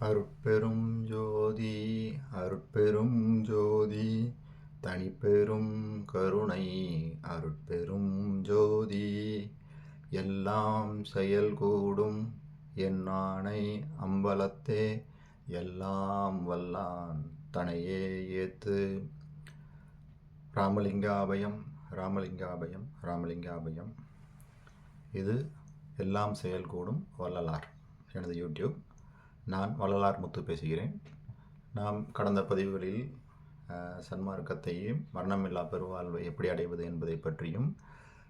அருட்பெரும் ஜோதி அருட்பெரும் ஜோதி தனிப்பெரும் கருணை அருட்பெரும் ஜோதி. எல்லாம் செயல் கூடும் என்னானை அம்பலத்தே எல்லாம் வல்லான் தனையே ஏத்து. ராமலிங்காபயம் ராமலிங்காபயம் ராமலிங்காபயம். இது எல்லாம் செயல்கூடும் வள்ளலார். எனது யூடியூப். நான் வள்ளலார் முத்து பேசுகிறேன். நாம் கடந்த பதிவுகளில் சன்மார்க்கத்தையும் மரணமில்லா பெருவாழ்வை எப்படி அடைவது என்பதை பற்றியும்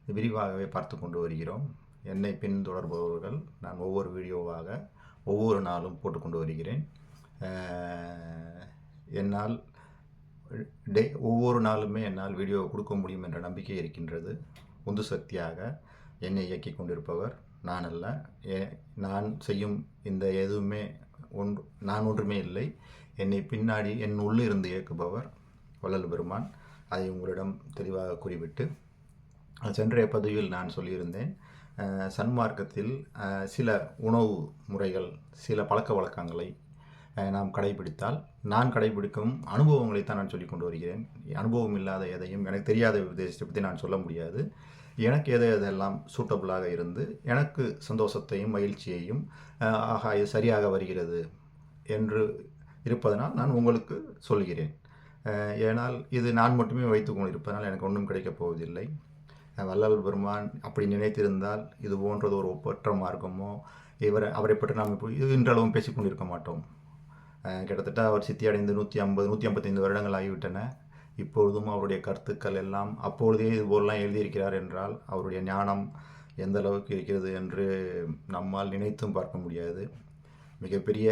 விரிவாகவே பார்த்து கொண்டு வருகிறோம். என்னை பின்தொடர்பவர்கள் நான் ஒவ்வொரு வீடியோவாக ஒவ்வொரு நாளும் போட்டுக்கொண்டு வருகிறேன். என்னால் டே ஒவ்வொரு நாளுமே என்னால் வீடியோ கொடுக்க முடியும் என்ற நம்பிக்கை இருக்கின்றது. உந்து சக்தியாக என்னை இயக்கி கொண்டிருப்பவர் நான் அல்ல. ஏ- நான் செய்யும் இந்த எதுவுமே ஒன்று நான் ஒன்றுமே இல்லை. என்னை பின்னாடி என் உள்ளே இருந்து இயக்குபவர் வள்ளல் பெருமான். அதை உங்களிடம் தெளிவாக குறிவிட்டு சென்றைய பதிவில் நான் சொல்லியிருந்தேன். சன்மார்க்கத்தில் சில உணவு முறைகள் சில பழக்க வழக்கங்களை நாம் கடைபிடித்தால் நான் கடைபிடிக்கும் அனுபவங்களை தான் நான் சொல்லிக் கொண்டு வருகிறேன். அனுபவம் இல்லாத எதையும் எனக்கு தெரியாத விதத்தை பற்றி நான் சொல்ல முடியாது. எனக்கு எது எதெல்லாம் சூட்டபுளாக இருந்து எனக்கு சந்தோஷத்தையும் மகிழ்ச்சியையும் ஆகா இது சரியாக வருகிறது என்று இருப்பதனால் நான் உங்களுக்கு சொல்கிறேன். ஏனால் இது நான் மட்டுமே வைத்துக் கொண்டிருப்பதனால் எனக்கு ஒன்றும் கிடைக்கப் போவதில்லை. அஹ், வள்ளல் பெருமான் அப்படி நினைத்திருந்தால் இது போன்றது ஒரு ஒப்பற்ற மார்க்கமோ இவரை அவரை பற்றி நாம் இப்போ இது இன்றளவும் பேசிக்கொண்டிருக்க மாட்டோம். கிட்டத்தட்ட அவர் சித்தி அடைந்து நூற்றி ஐம்பது நூற்றி ஐம்பத்தைந்து வருடங்கள் ஆகிவிட்டன. இப்பொழுதும் அவருடைய கருத்துக்கள் எல்லாம் அப்பொழுதே இது போலலாம் எழுதியிருக்கிறார் என்றால் அவருடைய ஞானம் எந்த அளவுக்கு இருக்கிறது என்று நம்மால் நினைத்தும் பார்க்க முடியாது. மிகப்பெரிய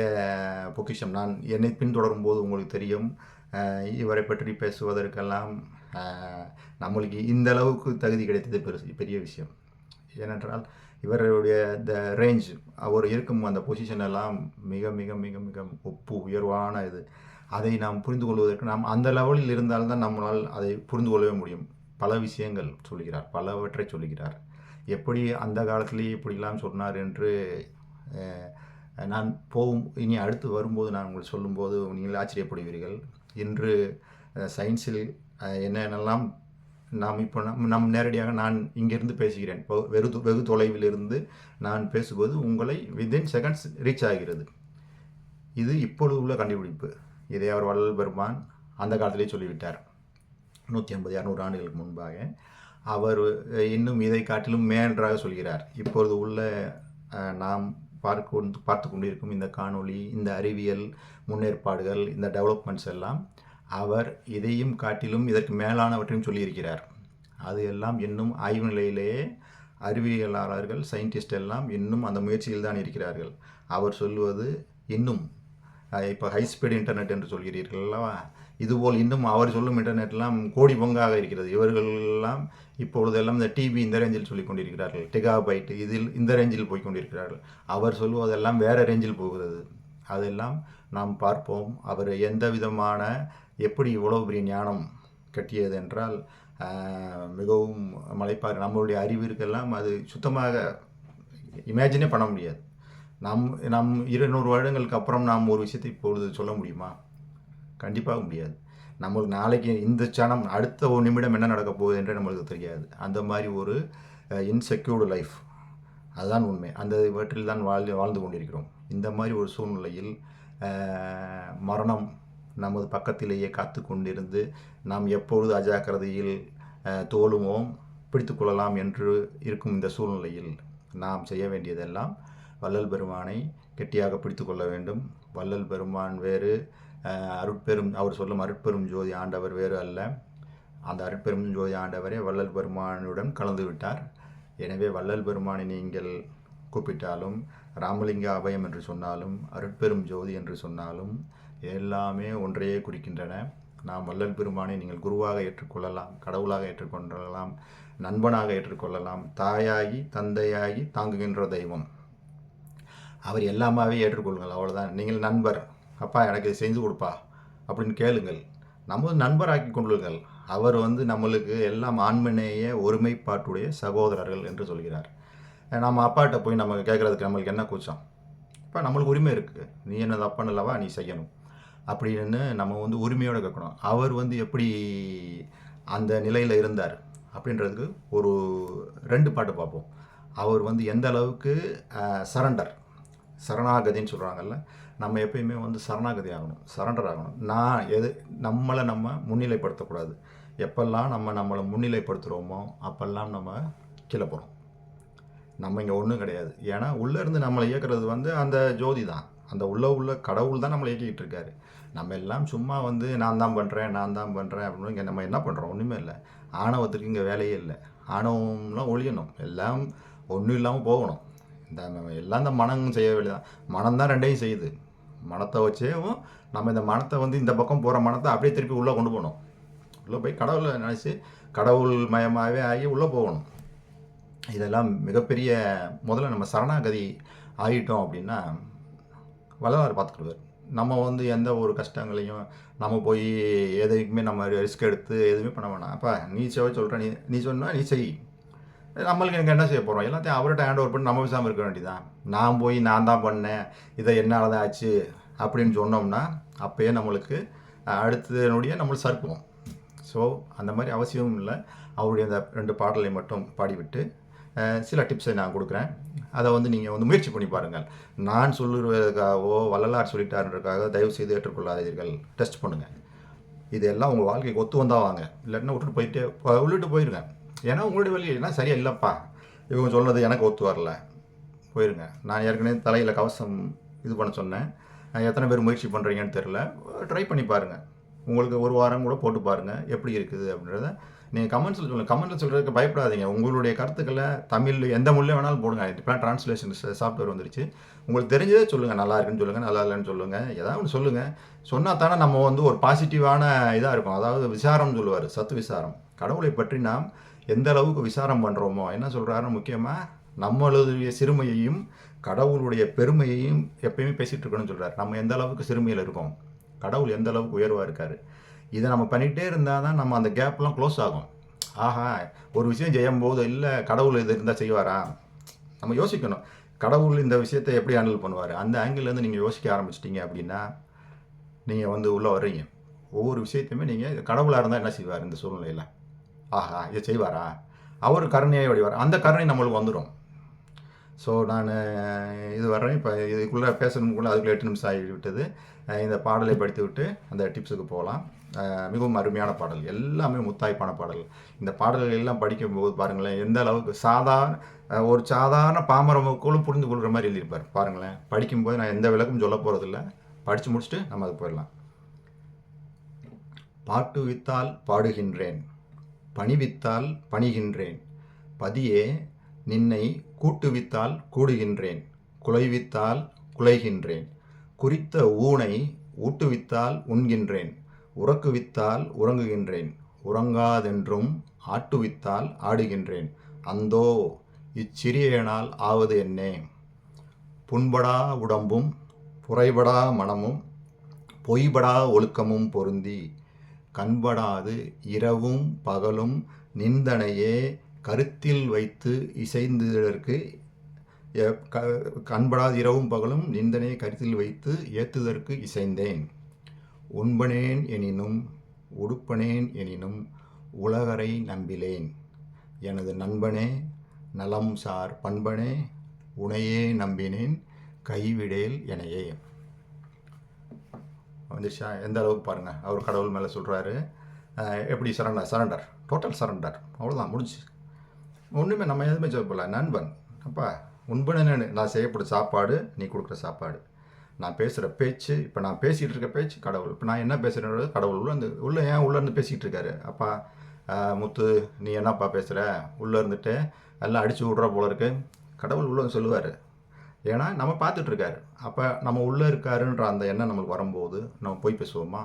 பொக்கிஷம். நான் என்னை பின்தொடரும் போது உங்களுக்கு தெரியும் இவரை பற்றி பேசுவதற்கெல்லாம் நம்மளுக்கு இந்த அளவுக்கு தகுதி கிடைத்தது பெருசு பெரிய விஷயம். ஏனென்றால் இவருடைய த ரேஞ்ச் அவர் இருக்கும் அந்த பொசிஷன் எல்லாம் மிக மிக மிக மிக ஒப்பு உயர்வான இது. அதை நாம் புரிந்து கொள்வதற்கு நாம் அந்த லெவலில் இருந்தால்தான் நம்மளால் அதை புரிந்து கொள்ளவே முடியும். பல விஷயங்கள் சொல்கிறார் பலவற்றை சொல்கிறார். எப்படி அந்த காலத்திலேயே இப்படிலாம் சொன்னார் என்று நான் போகும் இனி அடுத்து வரும்போது நான் உங்களுக்கு சொல்லும்போது நீங்கள் ஆச்சரியப்படுவீர்கள். இன்று சயின்ஸில் என்னென்னலாம் நாம் இப்போ நம் நம் நேரடியாக நான் இங்கிருந்து பேசுகிறேன். இப்போ வெகு தொ- வெகு தொலைவில் இருந்து நான் பேசுவது உங்களை வித்தின் செகண்ட்ஸ் ரீச் ஆகிறது. இது இப்பொழுது உள்ள கண்டுபிடிப்பு. இதை அவர் வள்ளல் பெருமான் அந்த காலத்திலே சொல்லிவிட்டார். நூற்றி ஐம்பது இரநூறு ஆண்டுகளுக்கு முன்பாக. அவர் இன்னும் இதை காட்டிலும் மேன்றாக சொல்கிறார். இப்பொழுது உள்ள நாம் பார்க்க பார்த்து கொண்டிருக்கும் இந்த காணொளி இந்த அறிவியல் முன்னேற்பாடுகள் இந்த டெவலப்மெண்ட்ஸ் எல்லாம் அவர் இதையும் காட்டிலும் இதற்கு மேலானவற்றையும் சொல்லியிருக்கிறார். அது எல்லாம் இன்னும் ஆய்வு நிலையிலேயே அறிவியலாளர்கள் சயின்டிஸ்ட் எல்லாம் இன்னும் அந்த முயற்சியில் தான் இருக்கிறார்கள். அவர் சொல்வது இன்னும் இப்போ ஹை ஸ்பீட் இன்டர்நெட் என்று சொல்கிறீர்கள் அல்லவா? இதுபோல் இன்னும் அவர் சொல்லும் இன்டர்நெட்லாம் கோடி பங்காக இருக்கிறது. இவர்கள் எல்லாம் இந்த டிவி இந்த ரேஞ்சில் சொல்லிக் கொண்டிருக்கிறார்கள். டெகாபைட் இதில் இந்த ரேஞ்சில் போய் கொண்டிருக்கிறார்கள். அவர் சொல்லுவதெல்லாம் வேறு ரேஞ்சில் போகிறது. அதெல்லாம் நாம் பார்ப்போம். அவர் எந்த விதமான எப்படி இவ்வளவு பெரிய ஞானம் கட்டியது என்றால் மிகவும் மலைப்பார். நம்மளுடைய அறிவிற்கெல்லாம் அது சுத்தமாக இமேஜினே பண்ண முடியாது. நம் நம் இருநூறு வருடங்களுக்கு அப்புறம் நாம் ஒரு விஷயத்தை இப்பொழுது சொல்ல முடியுமா? கண்டிப்பாக முடியாது. நம்மளுக்கு நாளைக்கு இந்த சனம் அடுத்த ஒரு நிமிடம் என்ன நடக்க போகுது என்று நம்மளுக்கு தெரியாது. அந்த மாதிரி ஒரு இன்செக்யூர்டு லைஃப் அதுதான் உண்மை. அந்த இவற்றில் தான் வாழ்ந்து வாழ்ந்து கொண்டிருக்கிறோம். இந்த மாதிரி ஒரு சூழ்நிலையில் மரணம் நமது பக்கத்திலேயே காத்து கொண்டிருந்து நாம் எப்பொழுது அஜாக்கிரதையில் தோலுவோம் பிடித்து கொள்ளலாம் என்று இருக்கும் இந்த சூழ்நிலையில் நாம் செய்ய வேண்டியதெல்லாம் வள்ளல் பெருமானை கெட்டியாக பிடித்து கொள்ள வேண்டும். வள்ளல் பெருமான் வேறு அருட்பெரும் அவர் சொல்லும் அருட்பெரும் ஜோதி ஆண்டவர் வேறு அல்ல. அந்த அருட்பெரும் ஜோதி ஆண்டவரே வள்ளல் பெருமானுடன் கலந்து விட்டார். எனவே வள்ளல் பெருமானை நீங்கள் கூப்பிட்டாலும் ராமலிங்க அபயம் என்று சொன்னாலும் அருட்பெரும் ஜோதி என்று சொன்னாலும் எல்லாமே ஒன்றையே குறிக்கின்றன. நாம் வள்ளல் பெருமானை நீங்கள் குருவாக ஏற்றுக்கொள்ளலாம் கடவுளாக ஏற்றுக்கொள்ளலாம் நண்பனாக ஏற்றுக்கொள்ளலாம் தாயாகி தந்தையாகி தாங்குகின்ற தெய்வம். அவர் எல்லாமாவே ஏற்றுக்கொள்ளுங்கள் அவ்வளோதான் நீங்கள் நண்பர். அப்பா எனக்கு செஞ்சு கொடுப்பா அப்படின்னு கேளுங்கள். நம்ம நண்பராக்கி கொள்ளுங்கள் அவர் வந்து நம்மளுக்கு எல்லாம் ஆண்மனேய ஒருமைப்பாட்டுடைய சகோதரர்கள் என்று சொல்கிறார். நம்ம அப்பாட்ட போய் நம்ம கேட்குறதுக்கு நம்மளுக்கு என்ன கூச்சம்? இப்போ நம்மளுக்கு உரிமை இருக்குது நீ என்ன தப்பு இல்லவா நீ செய்யணும். அப்படின்னு நம்ம வந்து உரிமையோடு கேட்கணும். அவர் வந்து எப்படி அந்த நிலையில் இருந்தார் அப்படின்றதுக்கு ஒரு ரெண்டு பாட்டு பார்ப்போம். அவர் வந்து எந்த அளவுக்கு சரண்டர் சரணாகதின்னு சொல்கிறாங்கல்ல நம்ம எப்பயுமே வந்து சரணாகதி ஆகணும் சரண்டர் ஆகணும். நான் எது நம்மளை நம்ம முன்னிலைப்படுத்தக்கூடாது. எப்பெல்லாம் நம்ம நம்மளை முன்னிலைப்படுத்துகிறோமோ அப்பெல்லாம் நம்ம கீழே போகிறோம் நம்ம இங்கே ஒன்றும் கிடையாது. ஏன்னா உள்ளே இருந்து நம்மளை இயக்கிறது வந்து அந்த ஜோதி தான். அந்த உள்ள உள்ள கடவுள் தான் நம்மளை இயக்கிக்கிட்டு இருக்காரு. நம்ம எல்லாம் சும்மா வந்து நான் தான் பண்ணுறேன் நான் தான் பண்ணுறேன் அப்படின்னு இங்கே நம்ம என்ன பண்ணுறோம் ஒன்றுமே இல்லை. ஆணவத்துக்கு இங்கே வேலையே இல்லை. ஆணவம்லாம் ஒழியணும். எல்லாம் ஒன்றும் இல்லாமல் போகணும். இந்த நம்ம எல்லாம் இந்த மனம் செய்ய வேண்டியதான் மனம் தான் ரெண்டையும் செய்யுது. மனத்தை வச்சேவும் நம்ம இந்த மனத்தை வந்து இந்த பக்கம் போகிற மனத்தை அப்படியே திருப்பி உள்ளே கொண்டு போகணும். உள்ளே போய் கடவுளை நினச்சி கடவுள் மயமாகவே ஆகி உள்ளே போகணும். இதெல்லாம் மிகப்பெரிய முதல்ல நம்ம சரணாகதி ஆகிட்டோம் அப்படின்னா வள்ளலார் பார்த்துக்கிடுவார். நம்ம வந்து எந்த ஒரு கஷ்டங்களையும் நம்ம போய் எதைக்குமே நம்ம ரிஸ்க் எடுத்து எதுவுமே பண்ண வேணாம். அப்போ நீ செவ சொல்கிற நீ நீ சொன்னால் நீ செய். நம்மளுக்கு எனக்கு என்ன செய்ய போகிறோம் எல்லாத்தையும் அவர்கிட்ட ஹேண்ட் ஓவர் பண்ணி நம்ம பேசாமல் இருக்க வேண்டியதான் நான் போய் நான் தான் பண்ணேன். இதை என்னால் தான் ஆச்சு அப்படின்னு சொன்னோம்னா அப்போயே நம்மளுக்கு அடுத்தனுடைய நம்மளுக்கு சறுக்குவோம். ஸோ அந்த மாதிரி அவசியமும் இல்லை. அவருடைய அந்த ரெண்டு பாடலை மட்டும் பாடிவிட்டு சில டிப்ஸை நான் கொடுக்குறேன். அதை வந்து நீங்கள் வந்து முயற்சி பண்ணி பாருங்கள். நான் சொல்லுவதற்காகவோ வள்ளலார் சொல்லிட்டாருன்றதுக்காக தயவு செய்து ஏற்றுக்கொள்ளாதீர்கள். டெஸ்ட் பண்ணுங்கள் இதெல்லாம் உங்கள் வாழ்க்கைக்கு ஒத்து வந்தால் வாங்க. இல்லாட்டினா விட்டுட்டு போயிட்டே உள்ளிட்டு விட்டுட்டு போயிருங்க. ஏன்னா உங்களுடைய வழி என்ன சரியா இல்லைப்பா. இவங்க சொன்னது எனக்கு ஒத்து வரல. போயிருங்க. நான் ஏற்கனவே தலையில் கவசம் இது பண்ண சொன்னேன். எத்தனை பேர் முயற்சி பண்ணுறீங்கன்னு தெரில ட்ரை பண்ணி பாருங்கள் உங்களுக்கு ஒரு வாரம் கூட போட்டு பாருங்கள் எப்படி இருக்குது அப்படின்றத நீங்கள் கமெண்ட்ஸில் சொல்லுங்கள் கமெண்ட்ஸில் சொல்கிறதுக்கு பயப்படாதீங்க. உங்களுடைய கருத்துக்களை தமிழ் எந்த மொழியில் வேணாலும் போடுங்க. இப்போலாம் ட்ரான்ஸ்லேஷன் சாஃப்ட்வேர் வந்துருச்சு. உங்களுக்கு தெரிஞ்சதே சொல்லுங்கள் நல்லா இருக்குன்னு சொல்லுங்கள் நல்லா இல்லைன்னு சொல்லுங்கள் ஏதாவது ஒன்று சொல்லுங்கள் சொன்னால் தானே நம்ம வந்து ஒரு பாசிட்டிவான இதாக இருக்கும். அதாவது விசாரம் சொல்லுவார். சத்து விசாரம். கடவுளை பற்றி நாம் எந்த அளவுக்கு விசாரம் பண்ணுறோமோ என்ன சொல்கிறாருன்னு முக்கியமாக நம்மளுடைய சிறுமையையும் கடவுளுடைய பெருமையையும் எப்பயுமே பேசிகிட்டு இருக்கணும்னு சொல்கிறார் நம்ம எந்த அளவுக்கு சிறுமையில் இருக்கோம்? கடவுள் எந்த அளவுக்கு உயர்வாக இருக்கார்? இதை நம்ம பண்ணிகிட்டே இருந்தால் தான் நம்ம அந்த கேப்லாம் க்ளோஸ் ஆகும். ஆஹா ஒரு விஷயம் செய்யும் போது இல்லை கடவுள் இது இருந்தால் செய்வாரா? நம்ம யோசிக்கணும். கடவுள் இந்த விஷயத்தை எப்படி ஹேண்டில் பண்ணுவார்? அந்த ஆங்கிள்லேருந்து நீங்கள் யோசிக்க ஆரம்பிச்சிட்டிங்க அப்படின்னா நீங்கள் வந்து உள்ளே வர்றீங்க. ஒவ்வொரு விஷயத்தையுமே நீங்கள் கடவுளாக இருந்தால் என்ன செய்வார் இந்த சூழ்நிலையில்? ஆஹா இதை செய்வாரா? அவர் கருணையை வடிவார். அந்த கருணை நம்மளுக்கு வந்துடும் ஸோ நான் இது வர்றேன். இப்போ இதுக்குள்ளே பேசணுக்குள்ளே அதுக்குள்ளே எட்டு நிமிஷம் ஆகி விட்டது இந்த பாடலை படித்து விட்டு அந்த டிப்ஸுக்கு போகலாம். மிகவும் அருமையான பாடல். எல்லாமே முத்தாய்ப்பான பாடல். இந்த பாடல்கள் எல்லாம் படிக்கும்போது பாருங்களேன் எந்த அளவுக்கு சாதாரண ஒரு சாதாரண பாமர மக்களும் புரிந்து கொள்கிற மாதிரி எழுதியிருப்பார். பாருங்களேன் படிக்கும்போது நான் எந்த விளக்கும் சொல்ல போகிறதில்ல படித்து முடிச்சுட்டு நம்ம அது போயிடலாம். பாட்டுவித்தால் பாடுகின்றேன். பணிவித்தால் பணிகின்றேன். பதியே நின்னை கூட்டுவித்தால் கூடுகின்றேன். குலைவித்தால் குலைகின்றேன். குறித்த ஊனை ஊட்டுவித்தால் உண்கின்றேன். உறக்குவித்தால் உறங்குகின்றேன். உறங்காதென்றும் ஆட்டுவித்தால் ஆடுகின்றேன். அந்தோ இச்சிறியனால் ஆவது என்னே. புண்படா உடம்பும் புரைபடா மனமும் பொய்படா ஒழுக்கமும் பொருந்தி கண்படாது இரவும் பகலும் நிந்தனையே கருத்தில் வைத்து இசைந்ததற்கு க- கண்படாது இரவும் பகலும் நிந்தனையை கருத்தில் வைத்து ஏத்துதற்கு இசைந்தேன். உண்பனேன் எனினும் உடுப்பனேன் எனினும் உலகரை நம்பிலேன். எனது நண்பனே நலம் சார் பண்பனே உனையே நம்பினேன் கைவிடேல் எனையே. வந்துச்சா எந்த அளவுக்கு பாருங்கள் அவர் கடவுள் மேலே சொல்கிறாரு எப்படி சரண்டர் சரண்டர் டோட்டல் சரண்டர் அவ்வளோதான் முடிஞ்சு ஒன்றுமே நம்ம எதுவுமே சொல்லப்படல நண்பன் அப்பா உண்பனு நான் செய்யப்பட்ட சாப்பாடு நீ கொடுக்குற சாப்பாடு. நான் பேசுகிற பேச்சு இப்போ நான் பேசிகிட்டு இருக்க பேச்சு கடவுள். இப்போ நான் என்ன பேசுகிறேன் கடவுள். உள்ள இருந்து உள்ளே ஏன் உள்ளே இருந்து பேசிகிட்டு இருக்காரு? அப்பா முத்து நீ என்னப்பா பேசுகிற உள்ளே இருந்துட்டு எல்லாம் அடித்து விட்ற போல இருக்கு. கடவுள் உள்ளே சொல்லுவார். ஏன்னா நம்ம பார்த்துட்ருக்காரு. அப்போ நம்ம உள்ளே இருக்காருன்ற அந்த எண்ணம் நம்மளுக்கு வரும்போது நம்ம போய் பேசுவோமா?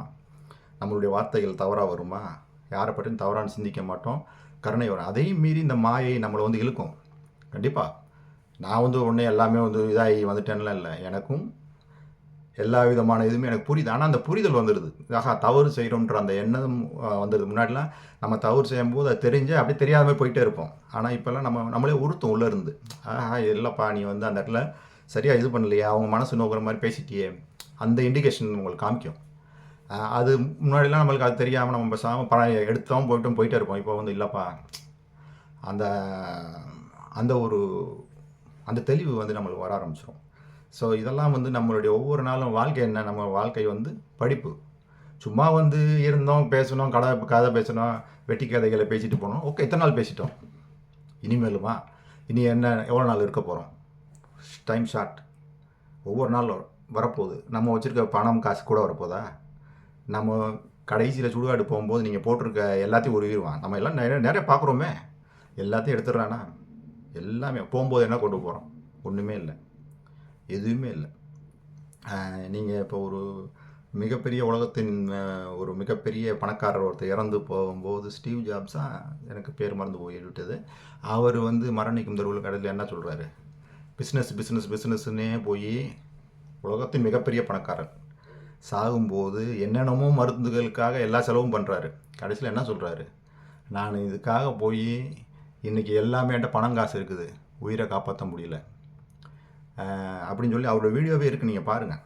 நம்மளுடைய வார்த்தைகள் தவறாக வருமா? யாரை பற்றியும் தவறான சிந்திக்க மாட்டோம். கருணை வரும். அதையும் மீறி இந்த மாயை நம்மளை வந்து இழுக்கும். கண்டிப்பாக நான் வந்து உடனே எல்லாமே வந்து இதாகி வந்துட்டேன்லாம் இல்லை. எனக்கும் எல்லா விதமான இதுவுமே எனக்கு புரியுது. ஆனால் அந்த புரிதல் வந்துடுது. ஆஹா தவறு செய்கிறோன்ற அந்த எண்ணம் வந்துடுது. முன்னாடிலாம் நம்ம தவறு செய்யும்போது அது தெரிஞ்சு அப்படியே தெரியாத மாதிரி போயிட்டே இருப்போம். ஆனால் இப்போல்லாம் நம்ம நம்மளே உறுத்தும் உள்ளே இருந்து. ஆஹா இல்லைப்பா நீ வந்து அந்த இடத்துல சரியாக இது பண்ணலையே? அவங்க மனசு நோக்கிற மாதிரி பேசிட்டியே. அந்த இண்டிகேஷன் உங்களுக்கு காமிக்கும். அது முன்னாடிலாம் நம்மளுக்கு அது தெரியாமல் நம்ம பேசாமல் பணம் எடுத்தோம் போயிட்டோம் போயிட்டே இருப்போம். இப்போ வந்து இல்லைப்பா. அந்த அந்த ஒரு அந்த தெளிவு வந்து நம்மளுக்கு வர ஆரம்பிச்சிடும் ஸோ இதெல்லாம் வந்து நம்மளுடைய ஒவ்வொரு நாளும் வாழ்க்கை என்ன? நம்ம வாழ்க்கை வந்து படிப்பு. சும்மா வந்து இருந்தோம் பேசணும் கதை கதை பேசணும் வெட்டி கதைகளை பேசிட்டு போனோம். ஓகே எத்தனை நாள் பேசிட்டோம். இனிமேலுமா? இனி என்ன எவ்வளோ நாள் இருக்க போகிறோம் டைம் ஷார்ட் ஒவ்வொரு நாள் வரப்போகுது. நம்ம வச்சுருக்க பணம் காசு கூட வரப்போதா? நம்ம கடைசியில் சுடுகாடு போகும்போது நீங்கள் போட்டிருக்க எல்லாத்தையும் உருவிடுவான் நம்ம எல்லாம் நிறைய நிறைய பார்க்குறோமே. எல்லாத்தையும் எடுத்துடுறானா? எல்லாமே. போகும்போது என்ன கொண்டு போகிறோம் ஒன்றுமே இல்லை. எதுவுமே இல்லை. நீங்கள் இப்போ ஒரு மிகப்பெரிய உலகத்தின் ஒரு மிகப்பெரிய பணக்காரர் ஒருத்தர் இறந்து போகும்போது ஸ்டீவ் ஜாப்ஸாக எனக்கு பேர் மறந்து போய்விட்டது. அவர் வந்து மரணிக்கும் தருவில் கடையில் என்ன சொல்கிறாரு பிஸ்னஸ் பிஸ்னஸ் பிஸ்னஸ்ன்னே போய் உலகத்தின் மிகப்பெரிய பணக்காரர். சாகும்போது என்னென்னமோ மருந்துகளுக்காக எல்லா செலவும் பண்ணுறாரு கடைசியில் என்ன சொல்கிறாரு நான் இதுக்காக போய் இன்றைக்கி எல்லாமே என்கிட்ட பணம் காசு இருக்குது. உயிரை காப்பாற்ற முடியல. அப்படின்னு சொல்லி அவரோட வீடியோவே இருக்குது நீங்கள் பாருங்கள்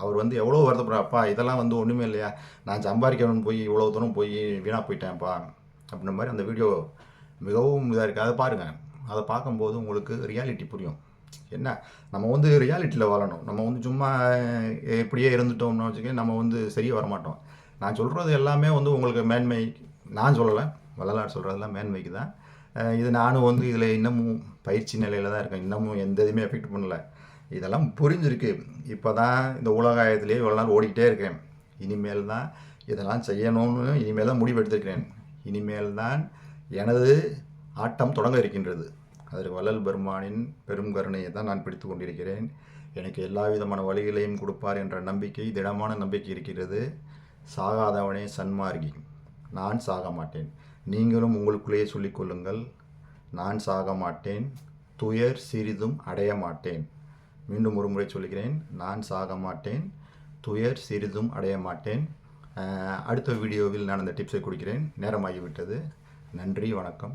அவர் வந்து எவ்வளோ வருத்தப்படுறார். அப்பா இதெல்லாம் வந்து ஒன்றுமே இல்லையா? நான் சம்பாதிக்கணும்னு போய் இவ்வளோ தூரம் போய் வீணாக போயிட்டேன்ப்பா. அப்படின்ற மாதிரி அந்த வீடியோ மிகவும் இதாக இருக்குது அதை பாருங்கள் அதை பார்க்கும்போது உங்களுக்கு ரியாலிட்டி புரியும். என்ன? நம்ம வந்து ரியாலிட்டியில் வாழணும். நம்ம வந்து சும்மா எப்படியே இப்படியே இருந்துட்டோம்னு வச்சுக்க நம்ம வந்து சரியாக வரமாட்டோம். நான் சொல்கிறது எல்லாமே வந்து உங்களுக்கு மேன்மை நான் சொல்லலை. வள்ளலார் சொல்கிறதெல்லாம் மேன்மைக்கு தான். இது நானும் வந்து இதில் இன்னமும் பயிற்சி நிலையில் தான் இருக்கேன். இன்னமும் எந்த இதுவுமே எஃபெக்ட் பண்ணல. இதெல்லாம் புரிஞ்சிருக்கு. இப்போ தான் இந்த உலகாயத்திலே இவ்வளோ நாள் ஓடிக்கிட்டே இருக்கேன். இனிமேல் தான் இதெல்லாம் செய்யணும்னு இனிமேல் தான் முடிவெடுத்திருக்கிறேன் இனிமேல் தான் எனது ஆட்டம் தொடங்க இருக்கின்றது. அதில் வள்ளல் பெருமானின் பெரும் கருணையை தான் நான் பிடித்து கொண்டிருக்கிறேன். எனக்கு எல்லா விதமான வழிகளையும் கொடுப்பார் என்ற நம்பிக்கை திடமான நம்பிக்கை இருக்கிறது. சாகாதவனே சன்மார்கி. நான் சாக மாட்டேன். நீங்களும் உங்களுக்குள்ளேயே சொல்லிக்கொள்ளுங்கள் நான் சாக மாட்டேன். துயர் சிறிதும் அடைய மாட்டேன். மீண்டும் ஒரு முறை சொல்கிறேன். நான் சாக மாட்டேன். துயர் சிறிதும் அடைய மாட்டேன். அடுத்த வீடியோவில் நான் அந்த டிப்ஸை கொடுக்கிறேன். நேரமாகிவிட்டது. நன்றி வணக்கம்.